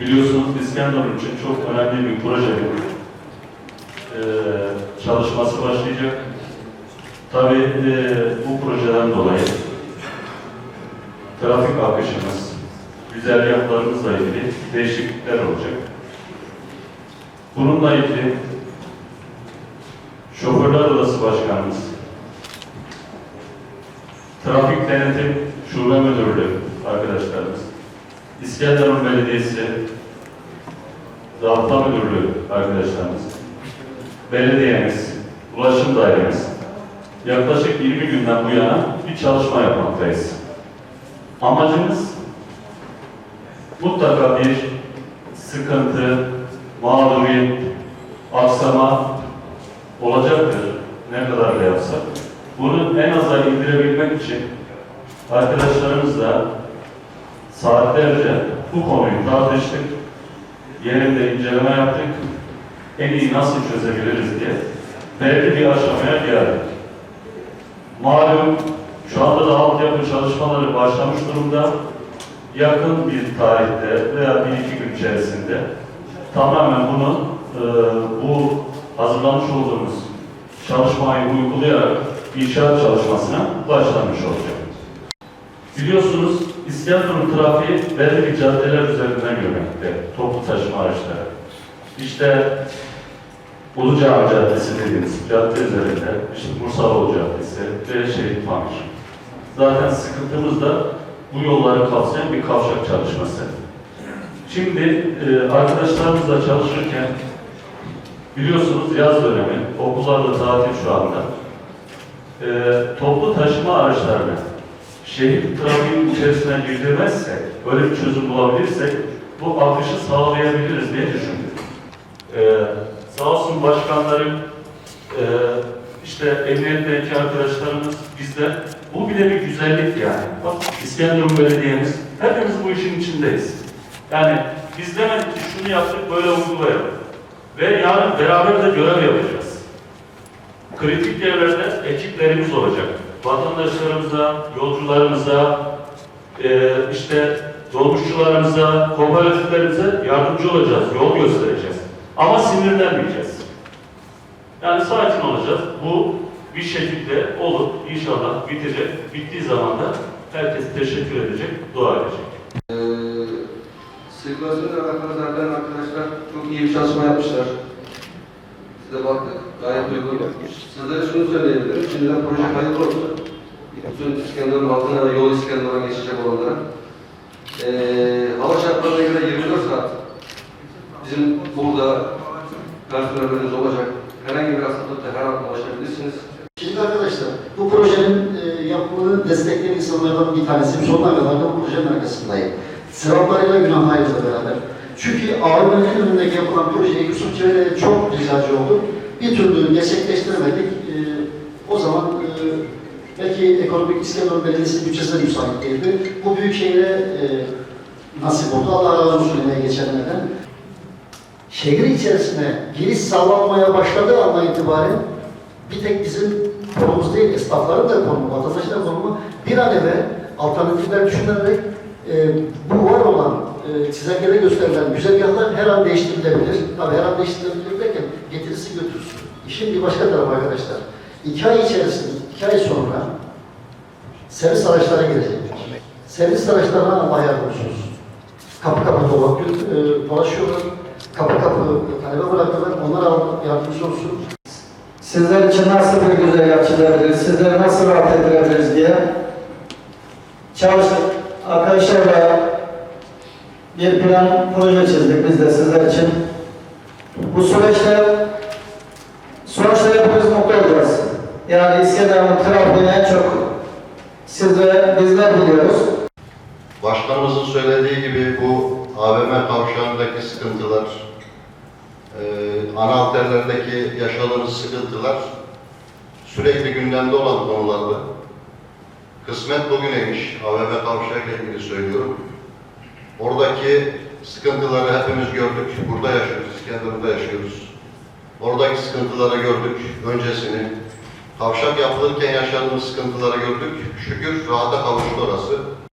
Biliyorsunuz İskenderun için çok önemli bir proje ee, çalışması başlayacak. Tabii e, bu projeden dolayı trafik akışımız, güzergahlarımızla ilgili değişiklikler olacak. Bununla ilgili Şoförler Odası Başkanımız, Trafik Denetim Şube Müdürlüğü İskenderun Belediyesi Zabıta Müdürlüğü arkadaşlarımız, belediyemiz, ulaşım dairemiz yaklaşık 20 günden bu yana bir çalışma yapmaktayız. Amacımız mutlaka bir sıkıntı, mağduriyet, aksama olacaktır. Ne kadar da yapsak. Bunu en aza indirebilmek için arkadaşlarımızla saatlerce bu konuyu tartıştık. Yerinde inceleme yaptık. En iyi nasıl çözebiliriz diye belli bir aşamaya geldik. Malum şu anda da altyapı çalışmaları başlamış durumda. Yakın bir tarihte veya bir iki gün içerisinde tamamen bunu e, bu hazırlamış olduğumuz çalışmayı uygulayarak inşaat çalışmasına başlamış olacak. Biliyorsunuz İskenderun trafiği belli bir caddeler üzerinden yürümekte, toplu taşıma araçları. İşte Ulucağ Caddesi dediğimiz cadde üzerinde, işte Bursaoğlu Caddesi ve Şehit Pamir. Zaten sıkıntımız da bu yolları kapsayan bir kavşak çalışması. Şimdi e, arkadaşlarımızla çalışırken biliyorsunuz yaz dönemi, okullarda tatil şu anda. E, toplu taşıma araçlarını şehir trafiğinin içerisine girdirmezsek, öyle bir çözüm bulabilirsek bu akışı sağlayabiliriz diye düşündük. E, sağ olsun başkanlarım, e, işte emniyetteki arkadaşlarımız bizde bu bile bir güzellik yani. Bak İskenderun Belediye'miz hepimiz bu işin içindeyiz. Yani biz demedik ki şunu yaptık böyle uygulayalım. Ve yarın beraber de görev yapacağız. Kritik yerlerde ekiplerimiz olacak. Vatandaşlarımıza, yolcularımıza, e, işte dolmuşçularımıza, kooperatiflerimize yardımcı olacağız, yol göstereceğiz. Ama sinirlenmeyeceğiz. Yani sakin olacağız. Bu bir şekilde olur, inşallah bitecek. Bittiği zaman da herkes teşekkür edecek, dua edecek. Ee, sirkülasyonla alakalı zaten arkadaşlar çok iyi bir çalışma yapmışlar. Uygun. Sizlere şunu söyleyebilirim, şimdiden proje hayırlı olsun. Bütün İskenderun halkına da yol İskenderun'a geçecek olanlara. Ee, hava şartlarına göre 24 saat bizim burada personelimiz olacak. Herhangi bir hastalıkta her an ulaşabilirsiniz. Şimdi arkadaşlar, bu projenin e, yapımını destekleyen insanlardan bir tanesiyim. Sonuna kadar da bu projenin arkasındayım. Sevaplarıyla günahlarıyla beraber. Çünkü AVM'nin önündeki yapılan projeyi Yusuf Çevre'ye çok ricacı olduk. Bir türlü gerçekleştiremedik. E, o zaman e, belki ekonomik İskenderun Belediyesi bütçesi de müsait değildi. Bu büyük şehre e, nasip oldu. Allah razı olsun emeği geçenlerden. Şehir içerisine giriş sağlanmaya başladığı andan itibaren bir tek bizim konumuz değil, esnafların da konumu, vatandaşın da konumu bir an evvel alternatifler düşünülerek e, bu var olan e, çizelgede gösterilen güzergahlar her an değiştirilebilir. Tabii her an değiştirilebilir derken getirisi götürsün. İşin bir başka tarafı arkadaşlar. İki ay içerisinde, iki ay sonra servis araçları gelecek. Servis araçlarına Allah yardımcısı olsun. Kapı kapı dolap, e, dolaşıyorlar. Kapı kapı talebe bırakıyorlar. Onlara Allah yardımcısı olsun. Sizler için nasıl bir güzel çizebiliriz, sizleri nasıl rahat ettirebiliriz diye çalıştık. Arkadaşlarla bir plan, proje çizdik biz de sizler için. Bu süreçte sonuçta hepimiz mutlu olacağız. Yani İskenderun trafiğini en çok siz ve bizler biliyoruz. Başkanımızın söylediği gibi bu AVM kavşağındaki sıkıntılar, e, ana arterlerdeki yaşadığımız sıkıntılar sürekli gündemde olan konulardı. Kısmet bugüneymiş, AVM kavşağı ile ilgili söylüyorum. Oradaki sıkıntıları hepimiz gördük, burada yaşıyoruz, İskenderun'da yaşıyoruz. Oradaki sıkıntıları gördük, öncesini. Kavşak yapılırken yaşadığımız sıkıntıları gördük. Şükür rahata kavuştu orası.